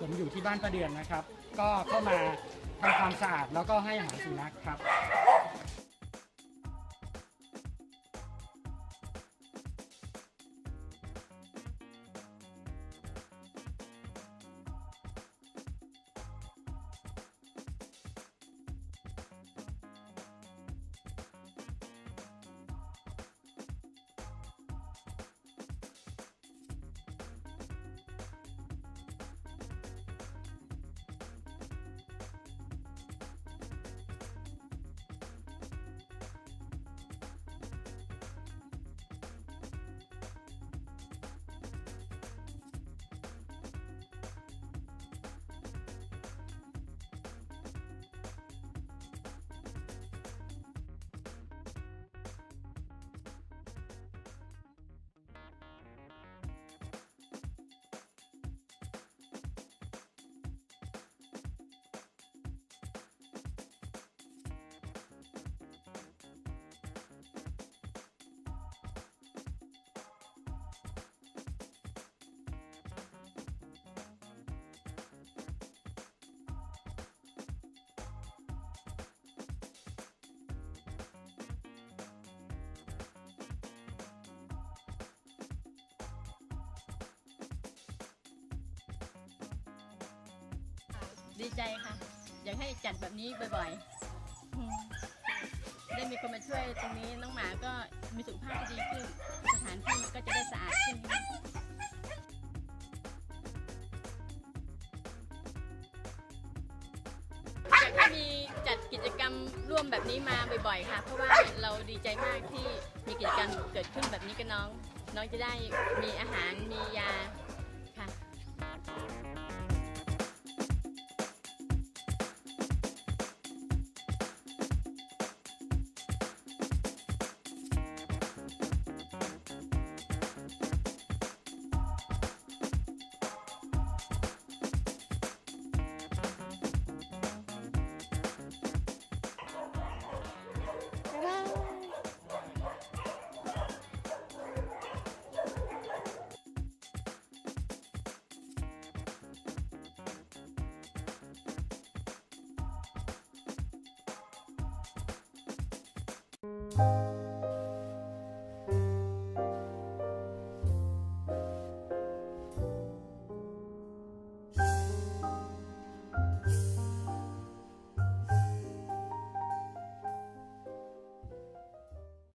ผมอยู่ที่บ้านประเดือนนะครับ ก็เข้ามาทำความสะอาดแล้วก็ให้อาหารสุนัขครับ ดีใจค่ะ อยากให้จัดแบบนี้บ่อยๆ ได้มีคนมาช่วยตรงนี้น้องหมาก็มีสุขภาพที่ดีขึ้น สถานที่ก็จะได้สะอาดขึ้นอยากให้มีจัดกิจกรรมร่วมแบบนี้มาบ่อยๆ ค่ะ เพราะว่าเราดีใจมากที่มีกิจกรรมเกิดขึ้นแบบนี้กับน้อง น้องจะได้มีอาหารมียา you